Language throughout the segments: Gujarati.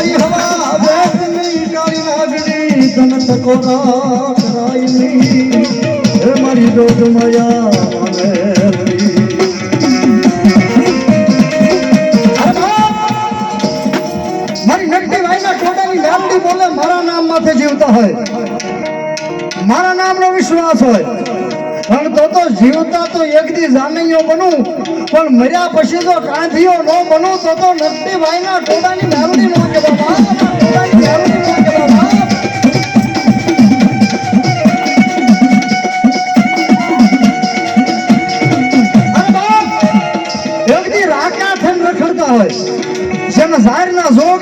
મારી હવા વેચની કાળી નાગણી તન ટકોરા કરાય નહીં હે મારી દોડ માયા મારી નકટી વાયના ટોટાની લાલડી બોલે, મારા નામ માથે જીવતા હોય. મારા નામનો વિશ્વાસ હોય. પણ તો તો જીવતા તો એક દી જાનૈયો બનું. પણ મર્યા પછી તો કાંધીઓ ન બનો તો તો નરસિંહભાઈ ના ટોડાની લાલડી નો કે બાબા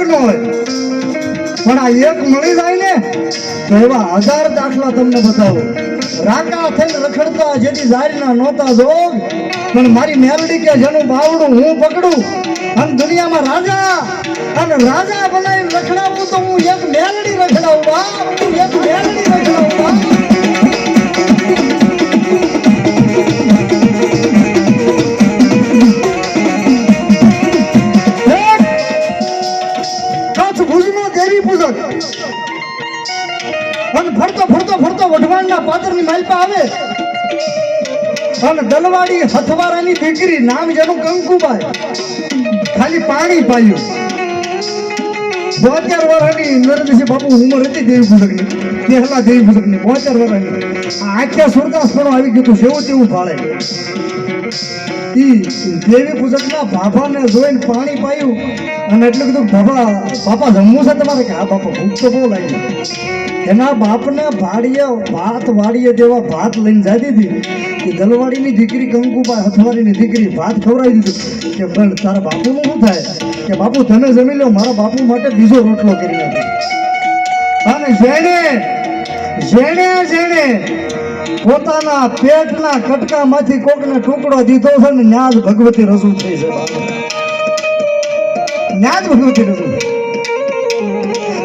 ન હોય પણ આ એક મળી જાય ને, તો એવા હજાર દાખલા તમને બતાવો. રાકા થઈને રખડતા જેથી ઝાડના નહોતા જોગ. પણ મારી મેલડી કે જેનું બાવડું હું પકડું? અને દુનિયામાં રાજા અને રાજા બનાવી રખડાવું તો હું એક મેલડી રખડાવું, બાપ. એક મેલડી રખડાવું, બાપ. અને ફરતો ફરતો ફરતો વઢવાણના પાદરની માલપા આવે. અને દલવાડી હથવારાની દીકરી નામ જેનું કંકુબાઈ. ખાલી પાણી પાયું. બોતેર વર્ષની નરેન્દ્રસિંહ બાપુ ઉંમર હતી દેવી પૂજકની પહેલા દેવી પૂજકની બોતેર વર્ષની આખ્યા સુરદાસ પણ આવી ગયું હતું, જેવું તેવું ફાળે ઈ દેવી પૂજકના ભાભાને જોઈને પાણી પાયું. અને એટલું કીધું, બાબા, બાપા જમવું છે તમારે? કે હા બાપા ભૂખ તો બહુ લાગી એના બાપને ભાડીએ ભાત વાડીએ જેવા ભાત લઈને જાતી હતી કે દલવાડીની દીકરી કંકુબા હથવાડીની દીકરી ભાત ખવડાવી દીધું કે પણ તારા બાપુનું શું થાય? કે, બાપુ, તને જમી લો મારા બાપુ માટે બીજો રોટલો કરી નાખ્યો અને જેણે જેણે જેણે પોતાના પેટના કટકામાંથી કોકને ટુકડો દીધો છે ને, ન્યાજ ભગવતી રજૂ થઈ છે, બાપુ. ન્યાજ ભગવતી રજૂ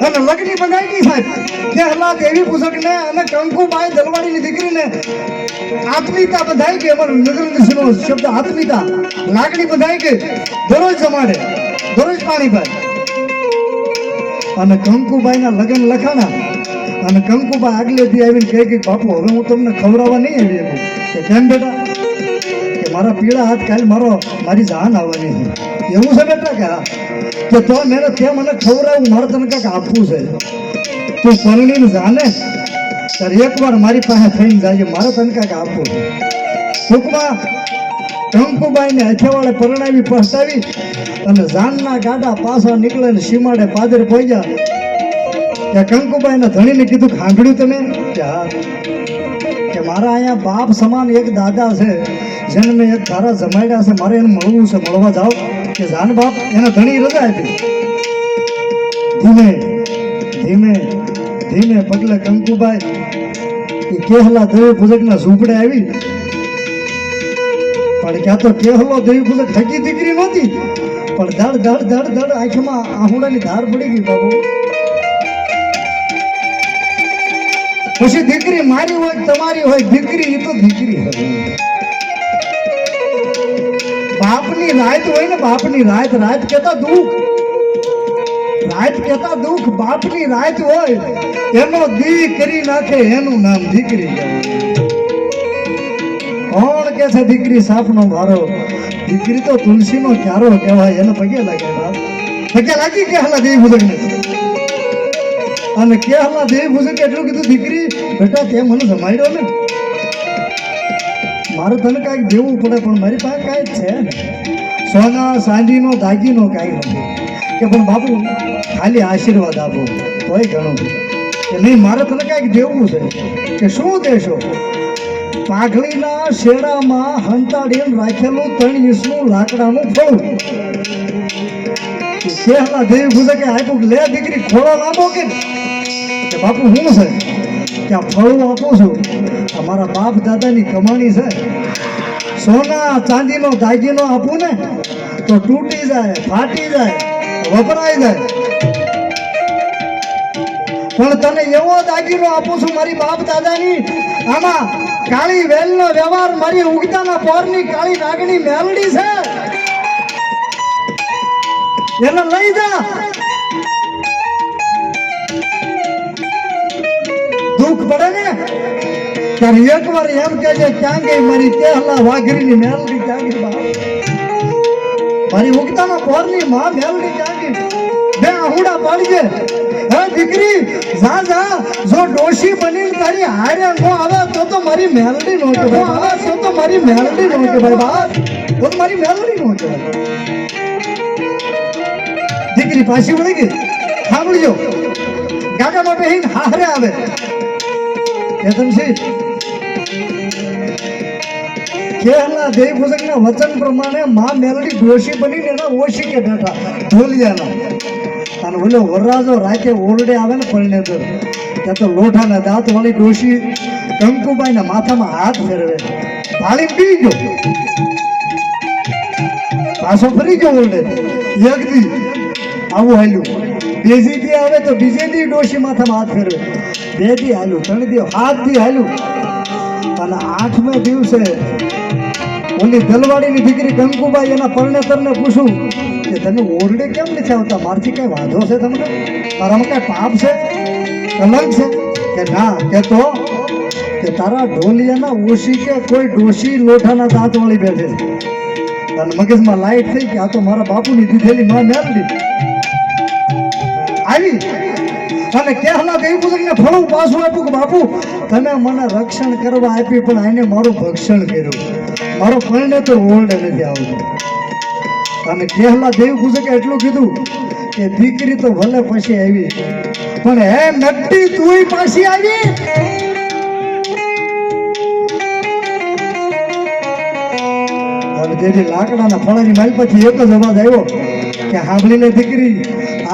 અને લગ્ની બંધાઈ ગઈ સાહેબ પહેલા દેવી પૂજકને અને કંકુબાઈ દલવાડીની દીકરીને આત્મીયતા બધાઈ ગઈ અમારો નરેન્દ્રસિંહનો શબ્દ આત્મીયતા, લાગણી બધાઈ ગઈ દરરોજ જમાડે, દરરોજ પાણી પાય. અને કંકુબાઈના લગ્ન લખાણા, અને કંકુબા આગલેથી આવીને કહે કે બાપુ, હવે હું તમને ખવડાવવા નહીં આવી કે કેમ બેટા? કે મારા પીળા હાથ કાલ મારો, મારી જાન આવવાની છે. એવું છે બેટા કે? કે તો મેં તે મને ખવડાવું મારે તને કાંઈક આપવું છે. તું પરણીને જાને ત્યારે એકવાર મારી પાસે થઈને જાય મારે તને કાંઈક આપવું છે. ટૂંકમાં કંકુબાઈને હથેવાળે પરણાવી, પસ્તાવી અને જાનના ગાડા પાછા નીકળે ને સીમાડે પાદર પહોંચ્યા કે કંકુબાઈને ધણીને કીધું કે તમે કે મારા અહીંયા બાપ સમાન એક દાદા છે. જેને તારા જમાડ્યા છે, મારે એને મળવું છે, મળવા જાઓ. કે જાન બાપ, એને ઘણી રજા આપી. ધીમે ધીમે ધીમે પગલે કંકુભાઈ એ કેહલા દેવી પૂજકના ઝૂંપડે આવી. પણ ક્યાં તો કેહલો દેવી પૂજક થકી દીકરી નહોતી. પણ ધડ ધડ ધડ ધડ આંખમાં આહુડાની ધાર પડી ગઈ, બાબુ. પછી દીકરી મારી હોય તમારી હોય, દીકરી એ તો દીકરી હોય બાપની રાત હોય ને બાપની રાત રાત કેતા દુઃખ. રાત કેતા દુઃખ, બાપની રાત હોય, એનો દી કરી નાખે, એનું નામ દીકરી. કોણ કે છે, દીકરી, સાપનો મારો દીકરી તો તુલસીનો ક્યારો કહેવાય, એને પગે લાગે પગે લાગી કે હલા દેવી ભૂજક ને અને કે હલા દેવી ભૂજક એટલું કીધું, દીકરી, બેટા, તે મને જમાડ્યો ને. મારે તને કાંઈક દેવું પડે, પણ મારી પાસે કાંઈ જ છે ને. સોના, સાંજીનો, દાગીનો કાંઈ નથી. કે પણ બાપુ, ખાલી આશીર્વાદ આપો, તોય ઘણું. કે નહીં, મારે તને કાંઈક દેવું છે. કે શું દેશો? પાઘડીના શેરામાં હંતાડીને રાખેલું ત્રણ ઇંચનું લાકડાનું ફળું. શેહલા દેવી ભૂજકે આપ્યું લે દીકરી, ખોળો લાંબો કે? કે બાપુ શું છે? કે આ ફળું આપું છું. તમારા બાપ દાદાની કમાણી છે. સોના ચાંદીનો દાગીનો આપું ને, તો તૂટી જાય, ફાટી જાય વપરાઈ જાય. પણ તને એવો દાગીનો આપું છું મારી બાપ દાદાની, આમાં કાળી વેલનો વ્યવહાર મારી ઉગતાના પોરની કાળી નાગણી મેલડી છે. એને લઈ જા. દુઃખ પડે ને? ત્યારે એકવાર એમ કે છે ક્યાં ગઈ મારી કેહલા વાઘરીની મેલડી ક્યાં ગઈ મારી ઉગતાના પોરની માં મેલડી ક્યાં ગઈ? બે આહુડા પાડજે હે દીકરી, જા જા. જો ડોશી બનીને તારી હારે નો આવે તો તો મારી મેલડી નો કે ભાઈ આવે તો તો મારી મેલડી નો કે ભાઈ બા તો મારી મેલડી નો કે દીકરી પાછી વળી ગઈ. સાંભળજો ગાડામાં બેહીને હારે આવે. કેતનસિંહ કેહલા દેવ ભૂષકના વચન પ્રમાણે મા મેલડી ડોશી બનીને એના ઓશી કે બેઠા. ઢોલિયાના અને ઓલો વરરાજો રાતે ઓરડે આવે ને પરણે તો. ત્યાં તો લોઠાના દાંત વાળી ડોશી કંકુબાઈના માથામાં હાથ ફેરવે. ભાળી પી ગયો. પાછો ફરી ગયો ઓરડે. એક દી આવું હાલ્યું. બીજી દી આવે તો બીજે દી ડોશી માથામાં હાથ ફેરવે. બે દી હાલ્યું, ત્રણ દી હાથ દી હાલ્યું. અને આઠમે દિવસે ઓલી દલવાડીની દીકરી કંકુબાઈ એના પરણેતરને પૂછું કે તમે ઓરડે કેમ નથી આવતા? મારથી કઈ વાંધો છે તમને? તારામાં કઈ પાપ છે? કલંક છે? કે ના કે તો કે તારા ઢોલિયાના ઓછી કે કોઈ ડોશી લોઠાના દાંત વાળી બેઠે છે. અને મગજમાં લાઈટ થઈ કે આ તો મારા બાપુની દીધેલી માં મેળવી આવી. અને કહેલા દેવી પૂજકને ફળું પાછું આપ્યું કે બાપુ, તમે મને રક્ષણ કરવા આપી પણ આને મારું ભક્ષણ કર્યું. મારો પરણે હતો ઓલ્ડ નથી આવતો. અને કેહલા દેવ પૂજકે એટલું કીધું કે દીકરી તો ભલે પછી આવી પણ હે નટ્ટી તુંય પાછી આવી? જેથી લાકડાના ફળાની માલ પછી એક જ અવાજ આવ્યો કે સાંભળીને દીકરી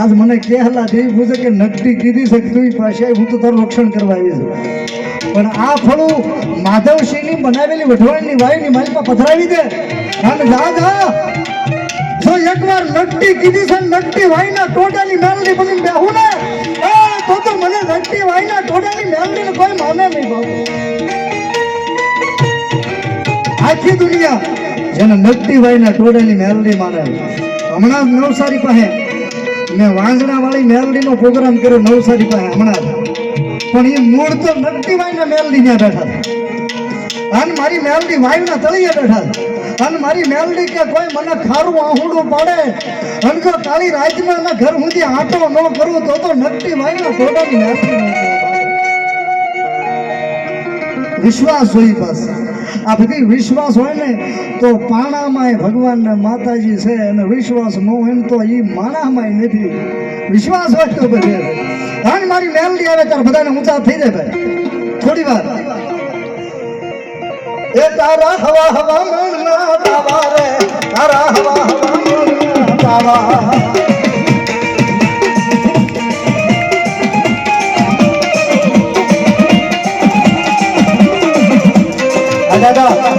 આજ મને કેહલા દેવી પૂજકે કે નકટી કીધી છે તુંય પાછી આવી, હું તો તારું રક્ષણ કરવા આવી છું. પણ આ ફળું માધવસિંહની બનાવેલી વઢવાણની વાયુની માલિકા પધરાવી દે. અને જા જા જો એકવાર નકટી કીધી છે નકટી વાયના ટોટાની મેલડી બની બેહું ને તો તો મને નકટી વાયના ટોટાની મેલડીને કોઈ માને નહીં બાબુ આખી દુનિયા જેને નકટી વાયના ટોટાની મેલડી માને. હમણાં નવસારી પાસે મેં વાંગણા વાળી મેલડીનો પ્રોગ્રામ કર્યો નવસારી પાસે હમણાં. પણ એ મૂળ તો નકટી વાયના મેલડી ત્યાં બેઠા. અને મારી મેલડી વાયુના તળિયે બેઠા. અને મારી મેલડી કે કોઈ મને ખારું આહુડું પાડે. અને જો કાળી રાતમાં એના ઘર સુધી આટો ન કરું તો તો નક્કી વાયુના ટોળાની મેલડી ન વિશ્વાસ હોય બસ. આ બધી વિશ્વાસ હોય ને તો પાણામાં ભગવાન ને માતાજી છે અને વિશ્વાસ ન હોય ને તો એ માણામાં નથી. વિશ્વાસ હોય તો બધે. અને મારી મેલડી આવે ત્યારે બધાને ઊંચા થઈ જાય ભાઈ. થોડી વાર. એ તારા હવા હવા મણના તાવા રે તારા હવા હવા મણના તાવા દાદા.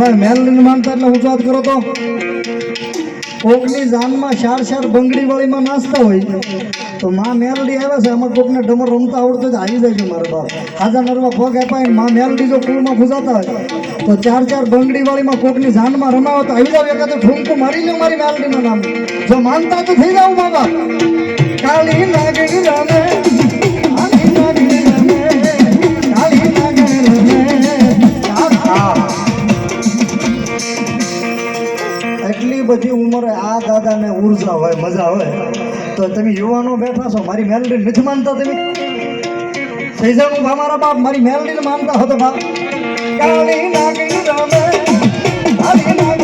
ભાઈ મેલ માનતા એટલે હું વાત કરો તો. કોકની જાનમાં ચાર ચાર બંગડી વાળીમાં નાસ્તા હોય તો માં મેલડી આવે છે એમાં કોકને ડમર રમતા આવડતો જ આવી જાય છે મારા બાપ. હાજા નરવા પગ આપાય ને માં મેલડી જો કુળમાં ફૂજાતા હોય, તો ચાર ચાર બંગડી વાળીમાં કોકની જાનમાં રમાવો તો આવી જાવ એકાદ ઠુમકું મારી લો મારી મેલડીનું નામ. જો માનતા તો થઈ જાવ બાબા તો તમે યુવાનો બેઠા છો, મારી મેલડી નથી માનતા તમે. સૈજાનું મારા બાપ મારી મેલડીને માનતા હતો બાપ. કાળી નાગણી રમે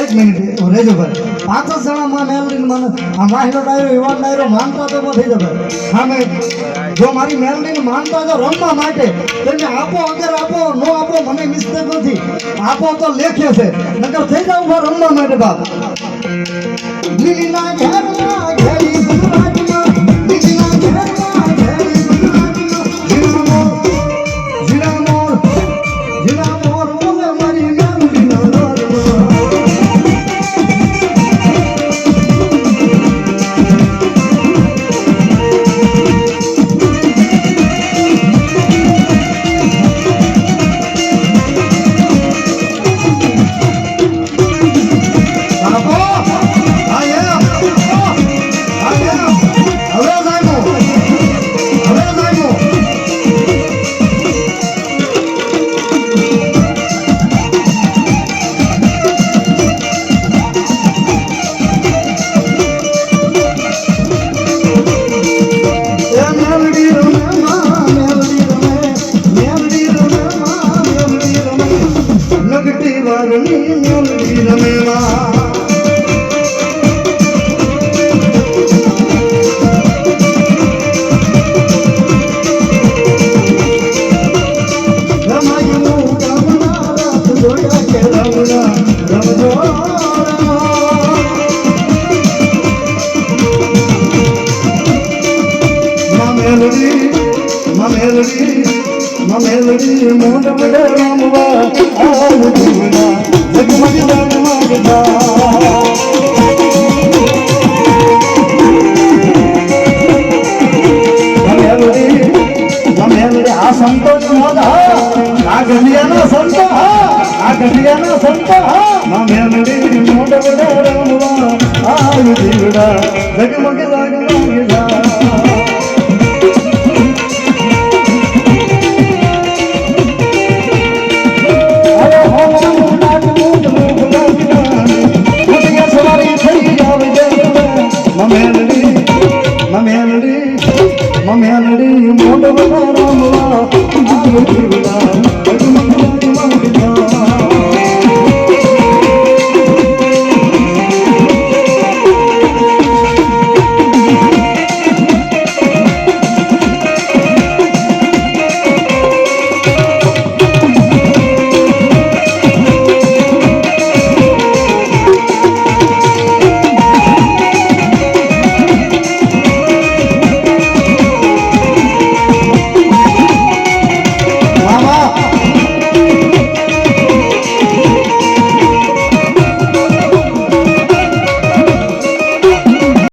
એક મિનિટ રેજો ભાઈ. પાંચ જ જણા માં મેલડી માને આ માહિલો ડાયરો યુવાન ડાયરો માનતા તો નથી જવાય સામે જો મારી મેલડી માનતા જો રમવા માટે તેને આપો, અગર આપો, નો આપો, મને મિસ્ટેક નથી. આપો તો લેખે છે. નકર થઈ જાવ રમવા માટે બાપ. લીલા ઘેર ઘેરી